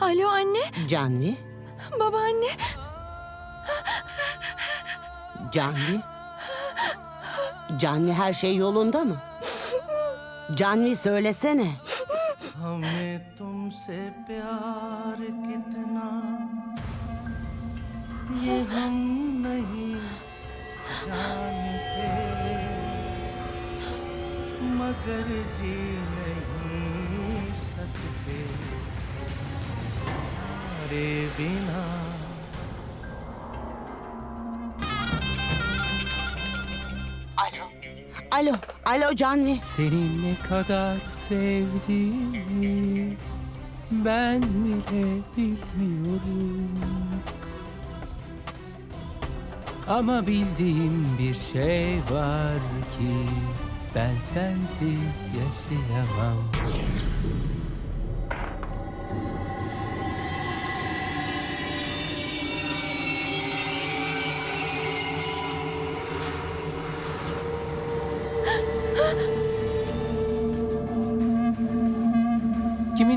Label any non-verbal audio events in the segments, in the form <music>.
Alo anne, Canvi, babaanne. Canvi. Canvi her şey yolunda mı? Canvi söylesene. हमें तुमसे प्यार कितना ये हम नहीं जानते मगर जी तुम्हारे बिना Alo. Alo, alo Canvi. Seni ne kadar sevdiğimi ben bile bilmiyorum. Ama bildiğim bir şey var ki ben sensiz yaşayamam.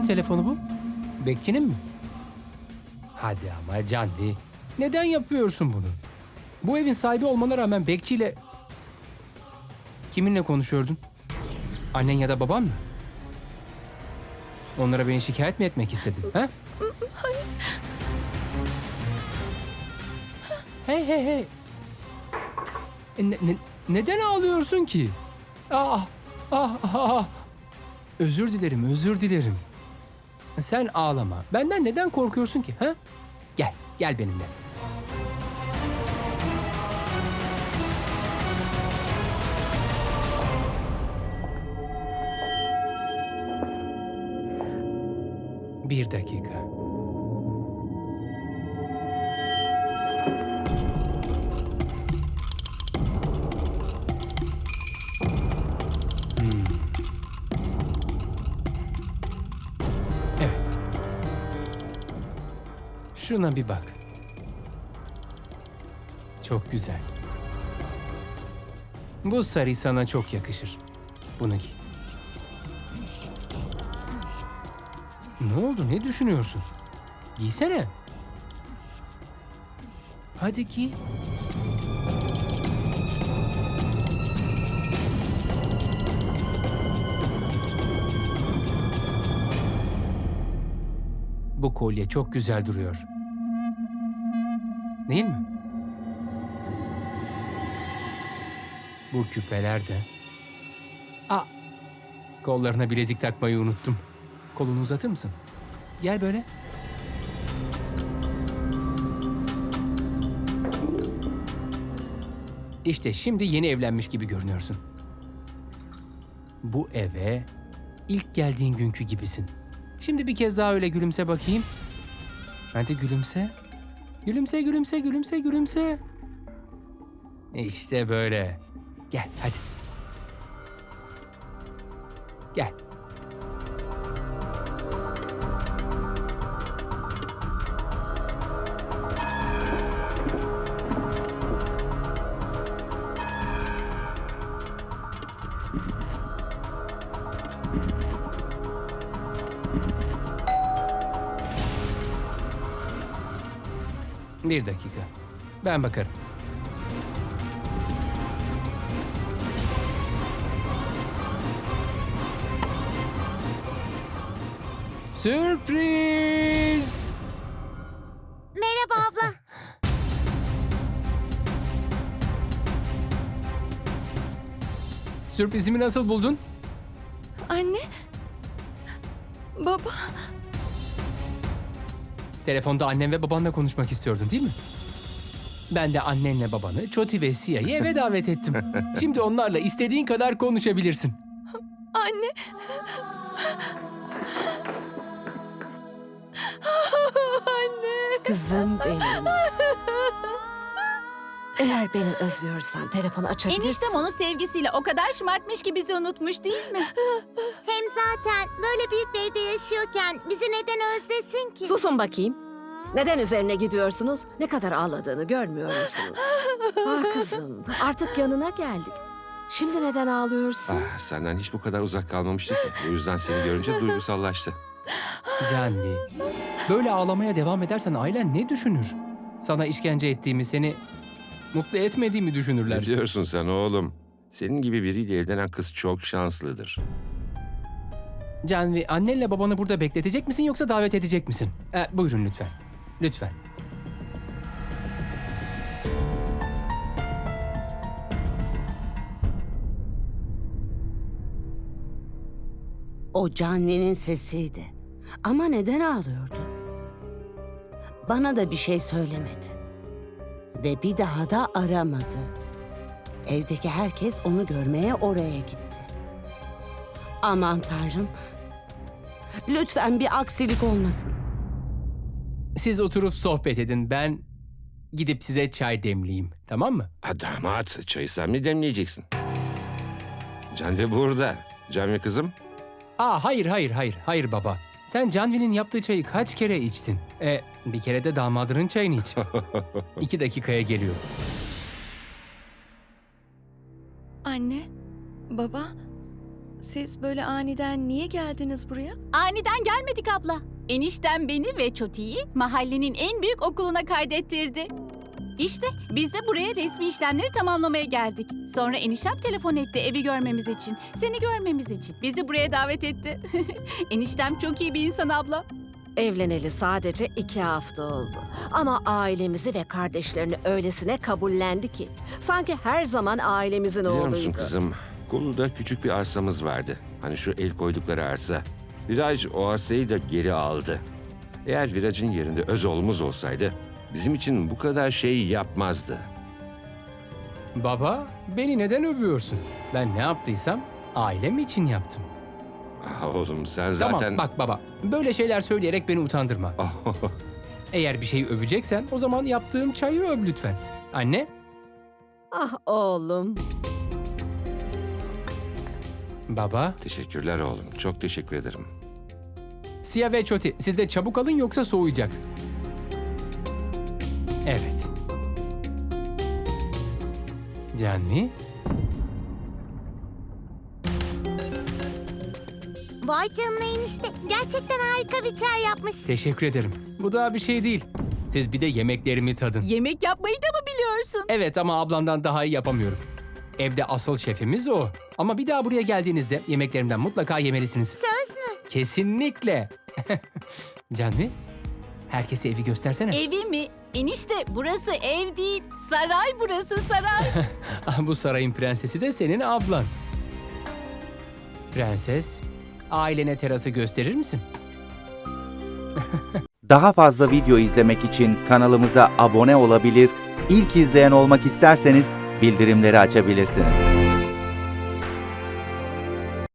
Telefonu bu? Bekçinin mi? Hadi ama Canvi. Neden yapıyorsun bunu? Bu evin sahibi olmana rağmen bekçiyle... Kiminle konuşuyordun? Annen ya da baban mı? Onlara beni şikayet mi etmek istedin? Ha? Hayır. Hey hey hey. E, ne- ne- neden ağlıyorsun ki? Ah, ah, ah. Özür dilerim, özür dilerim. Sen ağlama. Benden neden korkuyorsun ki? Ha? Gel, gel benimle. Bir dakika. Şuna bir bak. Çok güzel. Bu sarı sana çok yakışır. Bunu giy. Ne oldu? Ne düşünüyorsun? Giysene. Hadi giy. Bu kolye çok güzel duruyor. Değil mi? Bu küpeler de... Aa! Kollarına bilezik takmayı unuttum. Kolunu uzatır mısın? Gel böyle. İşte şimdi yeni evlenmiş gibi görünüyorsun. Bu eve ilk geldiğin günkü gibisin. Şimdi bir kez daha öyle gülümse bakayım. Hadi gülümse. Gülümse, gülümse, gülümse, gülümse. İşte böyle. Gel hadi. Gel. Bir dakika. Ben bakarım. Sürpriz! Merhaba abla. Sürprizimi nasıl buldun? Anne. Baba. Telefonda annem ve babanla konuşmak istiyordun değil mi? Ben de annenle babanı, Çoti ve Siya'yı eve davet ettim. <laughs> Şimdi onlarla istediğin kadar konuşabilirsin. Anne. Anne. Kızım benim. Eğer beni özlüyorsan telefonu açabilirsin. Eniştem onu sevgisiyle o kadar şımartmış ki bizi unutmuş değil mi? Hem zaten böyle büyük bir evde yaşıyorken bizi neden özlesin ki? Susun bakayım. Neden üzerine gidiyorsunuz? Ne kadar ağladığını görmüyor musunuz? <laughs> ah kızım, artık yanına geldik. Şimdi neden ağlıyorsun? Ah, senden hiç bu kadar uzak kalmamıştı ki. O yüzden seni görünce duygusallaştı. Canvi, böyle ağlamaya devam edersen ailen ne düşünür? Sana işkence ettiğimi, seni mutlu etmediğimi Ne düşünürler. diyorsun sen oğlum? Senin gibi biriyle evlenen kız çok şanslıdır. Canvi, annenle babanı burada bekletecek misin yoksa davet edecek misin? E, buyurun lütfen. Lütfen. O Canvi'nin sesiydi. Ama neden ağlıyordu? Bana da bir şey söylemedi. Ve bir daha da aramadı. Evdeki herkes onu görmeye oraya gitti. Aman tanrım. Lütfen bir aksilik olmasın. Siz oturup sohbet edin. Ben gidip size çay demleyeyim. Tamam mı? Ha, damat, çayı sen mi demleyeceksin? Canvi burada. Canvi kızım. Aa hayır hayır hayır. Hayır baba. Sen Canvi'nin yaptığı çayı kaç kere içtin? E, bir kere de damadının çayını iç. <laughs> İki dakikaya geliyor. Anne, baba, siz böyle aniden niye geldiniz buraya? Aniden gelmedik abla. Eniştem beni ve Çoti'yi mahallenin en büyük okuluna kaydettirdi. İşte biz de buraya resmi işlemleri tamamlamaya geldik. Sonra eniştem telefon etti evi görmemiz için, seni görmemiz için. Bizi buraya davet etti. <laughs> eniştem çok iyi bir insan abla. Evleneli sadece iki hafta oldu. Ama ailemizi ve kardeşlerini öylesine kabullendi ki. Sanki her zaman ailemizin Biliyor musun oğluydu. kızım? Kolu'da küçük bir arsamız vardı. Hani şu el koydukları arsa. Viraj o arsayı da geri aldı. Eğer Viraj'ın yerinde öz oğlumuz olsaydı bizim için bu kadar şey yapmazdı. Baba, beni neden övüyorsun? Ben ne yaptıysam ailem için yaptım. Ah, Oğlum sen zaten... Tamam bak baba, böyle şeyler söyleyerek beni utandırma. <laughs> Eğer bir şeyi öveceksen o zaman yaptığım çayı öv lütfen. Anne, Ah oğlum. Baba, Teşekkürler oğlum. Çok teşekkür ederim. Siyah ve Çoti siz de çabuk alın yoksa soğuyacak. Evet. Canvi, Vay canına enişte. Gerçekten harika bir çay yapmışsın. teşekkür ederim. Bu daha bir şey değil. Siz bir de yemeklerimi tadın. Yemek yapmayı da mı biliyorsun? Evet ama ablamdan daha iyi yapamıyorum. Evde asıl şefimiz o. Ama bir daha buraya geldiğinizde yemeklerimden mutlaka yemelisiniz. Söz mü? Kesinlikle. <laughs> Canvi, herkese evi göstersene. Evi mi? Enişte burası ev değil, saray burası saray. <laughs> Bu sarayın prensesi de senin ablan. Prenses, ailene terası gösterir misin? <laughs> Daha fazla video izlemek için kanalımıza abone olabilir, ilk izleyen olmak isterseniz bildirimleri açabilirsiniz.